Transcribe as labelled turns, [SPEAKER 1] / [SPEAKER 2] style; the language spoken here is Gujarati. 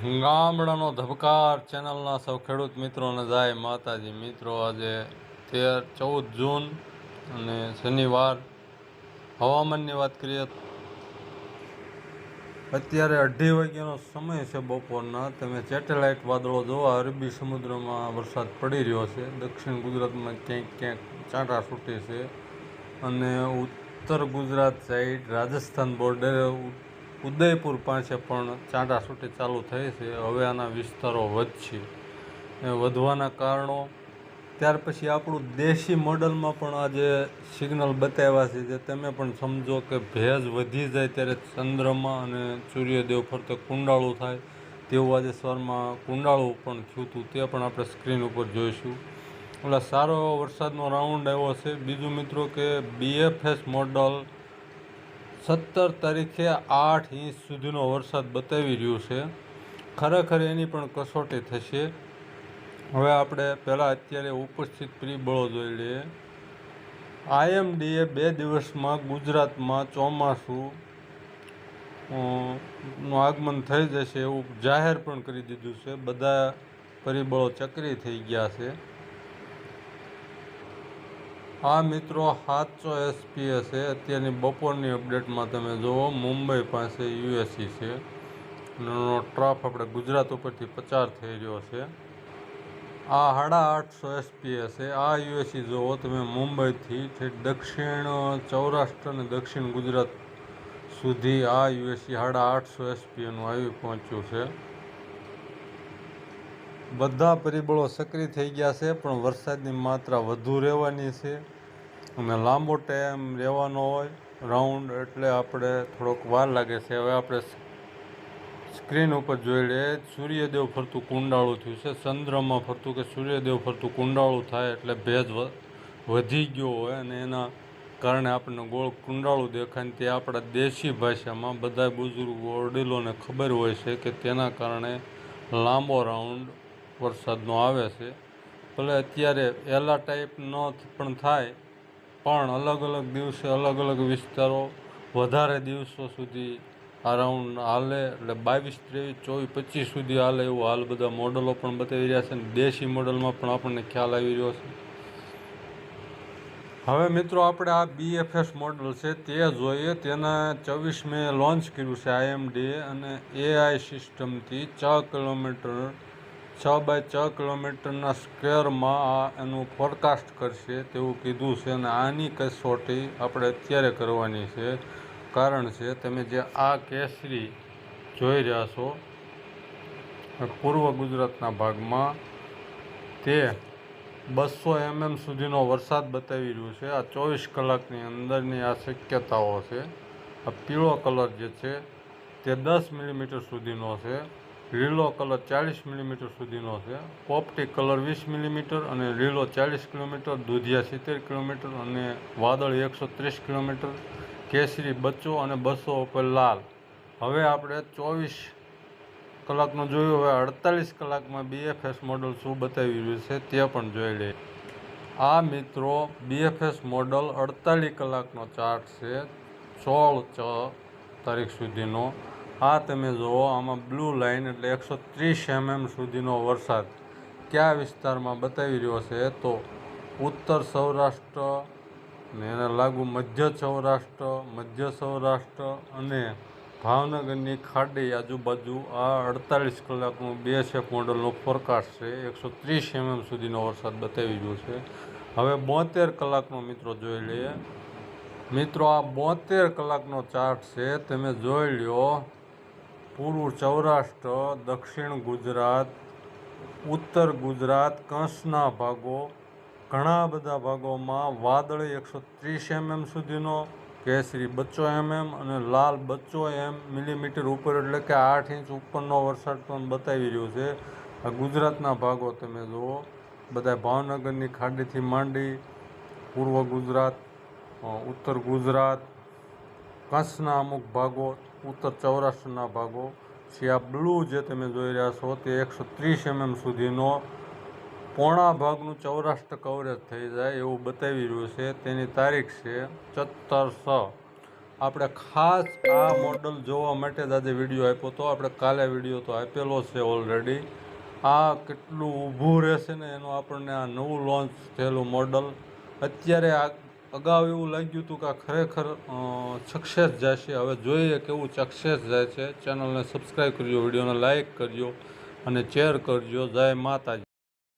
[SPEAKER 1] ગામડાનો ધબકાર ચેનલના સૌ ખેડૂત મિત્રોને જાય માતાજી મિત્રો, આજે તેર ચૌદ જૂન અને શનિવાર. હવામાનની વાત કરીએ અત્યારે અઢી વાગ્યાનો સમય છે બપોરના. તમે સેટેલાઇટ વાદળો જોવા અરબી સમુદ્રમાં વરસાદ પડી રહ્યો છે. દક્ષિણ ગુજરાતમાં ક્યાંક ક્યાંક ચાંટા છૂટે છે. અને ઉત્તર ગુજરાત સાઈડ રાજસ્થાન બોર્ડર ઉદયપુર પાસે પણ ચાંટા ચાલુ થઈ છે. હવે આના વિસ્તારો વધશે. એ વધવાના કારણો? ત્યાર પછી આપણું દેશી મોડલમાં પણ આજે સિગ્નલ બતાવ્યા છે જે તમે પણ સમજો કે ભેજ વધી જાય ત્યારે ચંદ્રમાં અને સૂર્યદેવ ફરતે કુંડાળું થાય. તેવું આજે સ્વરમાં કુંડાળું પણ થયું હતું. તે પણ આપણે સ્ક્રીન ઉપર જોઈશું. એટલે સારો એવો વરસાદનો રાઉન્ડ આવ્યો છે. બીજું મિત્રો કે બીએફએસ મોડલ સત્તર તારીખે આઠ ઇંચ સુધીનો વરસાદ બતાવી રહ્યો છે. ખરેખર એની પણ કસોટી થશે. હવે આપણે પહેલાં અત્યારે ઉપસ્થિત પરિબળો જોઈ લઈએ. આઈએમડીએ બે દિવસમાં ગુજરાતમાં ચોમાસું નું આગમન થઈ જશે એવું જાહેર પણ કરી દીધું છે. બધા પરિબળો ચક્રી થઈ ગયા છે. આ મિત્રો, સાતસો એસપીએ છે. અત્યારની બપોરની અપડેટમાં તમે જુઓ, મુંબઈ પાસે યુએસસી છે. એનો ટ્રફ આપણે ગુજરાત ઉપરથી પચાર થઈ રહ્યો છે. આ સાડા આઠસો એસપીએ છે. આ યુએસસી જુઓ, તમે મુંબઈથી દક્ષિણ, સૌરાષ્ટ્ર અને દક્ષિણ ગુજરાત સુધી આ યુએસસી સાડા આઠસો એસપીએનું આવી પહોંચ્યું છે. બધા પરિબળો સક્રિય થઈ ગયા છે, પણ વરસાદની માત્રા વધુ રહેવાની છે. અને લાંબો ટાઈમ રહેવાનો હોય, રાઉન્ડ એટલે આપણે થોડોક વાર લાગે છે. હવે આપણે સ્ક્રીન ઉપર જોઈ લઈએ, સૂર્યદેવ ફરતું કુંડાળું થયું છે. ચંદ્રમાં ફરતું કે સૂર્યદેવ ફરતું કુંડાળું થાય એટલે ભેજ વધી ગયો હોય અને એના કારણે આપણને ગોળ કુંડાળું દેખાય તે આપણા દેશી ભાષામાં બધા બુઝુર્ગો, વડીલોને ખબર હોય છે કે તેના કારણે લાંબો રાઉન્ડ વરસાદનો આવે છે. ભલે અત્યારે એલા ટાઈપ ન પણ થાય, પણ અલગ અલગ દિવસે અલગ અલગ વિસ્તારો વધારે દિવસો સુધી અરાઉન્ડ રાઉન્ડ હાલે, એટલે બાવીસ, ત્રેવીસ, ચોવીસ, પચીસ સુધી હાલે એવું હાલ બધા મોડલો પણ બતાવી રહ્યા છે અને દેશી મોડલમાં પણ આપણને ખ્યાલ આવી રહ્યો છે. હવે મિત્રો આપણે આ બીએફએસ મોડલ છે તે જોઈએ. તેના ચોવીસ મે લોન્ચ કર્યું છે આઈએમડીએ અને એઆઈ સિસ્ટમથી છ કિલોમીટર છ બાય છ કિલોમીટરના સ્ક્વેરમાં આ એનું ફોરકાસ્ટ કરશે તેવું કીધું છે અને આની કસોટી આપણે અત્યારે કરવાની છે. કારણ છે, તમે જે આ કેસરી જોઈ રહ્યા છો પૂર્વ ગુજરાતના ભાગમાં તે બસો એમએમ સુધીનો વરસાદ બતાવી રહ્યું છે. આ ચોવીસ કલાકની અંદરની આ શક્યતાઓ છે. આ પીળો કલર જે છે તે દસ મિલીમીટર સુધીનો છે. લીલો કલર ચાલીસ મિલીમીટર સુધીનો છે. પોપટી કલર વીસ મિલીમીટર અને લીલો ચાલીસ કિલોમીટર, દૂધિયા સિત્તેર કિલોમીટર અને વાદળ એકસો ત્રીસ કિલોમીટર, કેસરી બચ્ચો અને બસો ઉપર લાલ. હવે આપણે ચોવીસ કલાકનું જોયું, હવે અડતાલીસ કલાકમાં બીએફએસ મોડલ શું બતાવી રહ્યું છે તે પણ જોઈ લઈએ. આ મિત્રો બીએફએસ મોડલ અડતાલીસ કલાકનો ચાર્ટ છે. સોળ છ તારીખ સુધીનો. આ તમે જુઓ, આમાં બ્લુ લાઇન એટલે એકસો ત્રીસ એમએમ સુધીનો વરસાદ કયા વિસ્તારમાં બતાવી રહ્યો છે તો ઉત્તર સૌરાષ્ટ્ર ને એને લાગુ મધ્ય સૌરાષ્ટ્ર મધ્ય સૌરાષ્ટ્ર અને ભાવનગરની ખાડી આજુબાજુ આ અડતાલીસ કલાકનું બે મોડલનો ફોરકાસ્ટ છે. એકસો ત્રીસ એમએમ સુધીનો વરસાદ બતાવી રહ્યો છે. હવે બોતેર કલાકનો મિત્રો જોઈ લઈએ. મિત્રો, આ બોતેર કલાકનો ચાર્ટ છે. તમે જોઈ લ્યો પૂર્વ સૌરાષ્ટ્ર, દક્ષિણ ગુજરાત, ઉત્તર ગુજરાત કંસના ભાગો, ઘણા બધા ભાગોમાં વાદળી એકસો ત્રીસ એમએમ સુધીનો, કેસરી બચ્ચો એમએમ અને લાલ બચ્ચો એમ મિલીમીટર ઉપર, એટલે કે આઠ ઇંચ ઉપરનો વરસાદ પણ બતાવી રહ્યો છે. આ ગુજરાતના ભાગો તમે જુઓ, બધા ભાવનગરની ખાડીથી માંડી પૂર્વ ગુજરાત ઉત્તર ગુજરાત કચ્છના અમુક ભાગો, ઉત્તર સૌરાષ્ટ્રના ભાગો પછી આ બ્લુ જે તમે જોઈ રહ્યા છો તે એકસો ત્રીસ એમએમ સુધીનો પોણા ભાગનું સૌરાષ્ટ્ર કવરેજ થઈ જાય એવું બતાવી રહ્યું છે. તેની તારીખ છે સત્તર આપણે ખાસ આ મોડલ જોવા માટે જ આજે વીડિયો આપ્યો હતો. આપણે કાલે વીડિયો તો આપેલો છે ઓલરેડી આ કેટલું ઊભું રહેશે ને એનું આપણને આ નવું લોન્ચ થયેલું મોડલ અત્યારે આ અગાઉ એવું લાગ્યું હતું કે આ ખરેખર સક્સેસ જશે હવે જોઈએ કેવું સક્સેસ જાય છે. ચેનલને સબસ્ક્રાઈબ કરજો, વિડીયોને લાઇક કરજો અને શેર કરજો. જય માતાજી.